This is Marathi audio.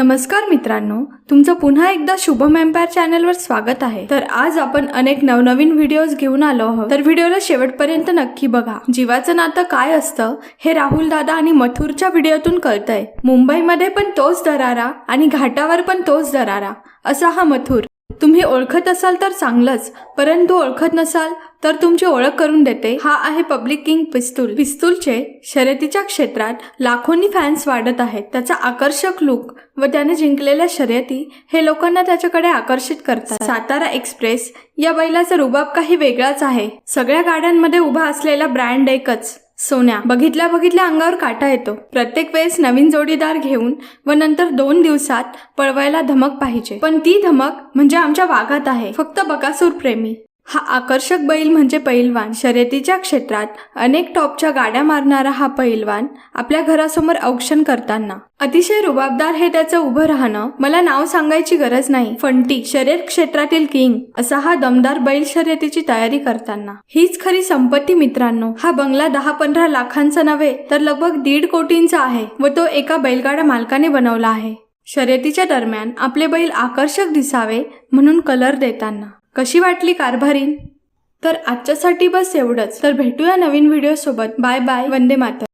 नमस्कार मित्रांनो तुमचं पुन्हा एकदा शुभम एम्पायर चॅनलवर स्वागत आहे. तर आज आपण अनेक नवनवीन व्हिडिओज घेऊन आलो आहोत. तर व्हिडिओला शेवटपर्यंत नक्की बघा. जीवाचं नातं काय असतं हे राहुल दादा आणि मथुरच्या व्हिडिओतून कळतंय. मुंबईमध्ये पण तोच दरारा आणि घाटावर पण तोच दरारा. असा हा मथुर. तुम्ही ओळखत असाल तर चांगलंच परंतु ओळखत नसाल तर तुमची ओळख करून देते. हा आहे पब्लिक किंग पिस्तूल. पिस्तूलचे शर्यतीच्या क्षेत्रात लाखोंनी फॅन्स वाढत आहेत. त्याचा आकर्षक लुक व त्याने जिंकलेल्या शर्यती हे लोकांना त्याच्याकडे आकर्षित करतात. सातारा एक्सप्रेस या बैलाचा रुबाब काही वेगळाच आहे. सगळ्या गाड्यांमध्ये उभा असलेला ब्रँड एकच. सोन्या बघितल्या बघितल्या अंगावर काटा येतो. प्रत्येक वेळेस नवीन जोडीदार घेऊन व नंतर दोन दिवसात पळवायला धमक पाहिजे. पण ती धमक म्हणजे आमच्या वाघात आहे. फक्त बकासूर प्रेमी. हा आकर्षक बैल म्हणजे पैलवान. शर्यतीच्या क्षेत्रात अनेक टॉपच्या गाड्या मारणारा हा पैलवान आपल्या घरासमोर औक्षण करताना. अतिशय रुबाबदार हे त्याचं उभं राहणं मला नाव सांगायची गरज नाही. फंटी शर्यत क्षेत्रातील किंग असा हा दमदार बैल शर्यतीची तयारी करताना. हीच खरी संपत्ती मित्रांनो. हा बंगला दहा पंधरा लाखांचा नव्हे तर लगभग दीड कोटींचा आहे व तो एका बैलगाडा मालकाने बनवला आहे. शर्यतीच्या दरम्यान आपले बैल आकर्षक दिसावे म्हणून कलर देताना. कशी वाटली कारभारी तर आजच्यासाठी बस एवढंच. तर भेटूया नवीन व्हिडिओसोबत बाय बाय वंदे मातर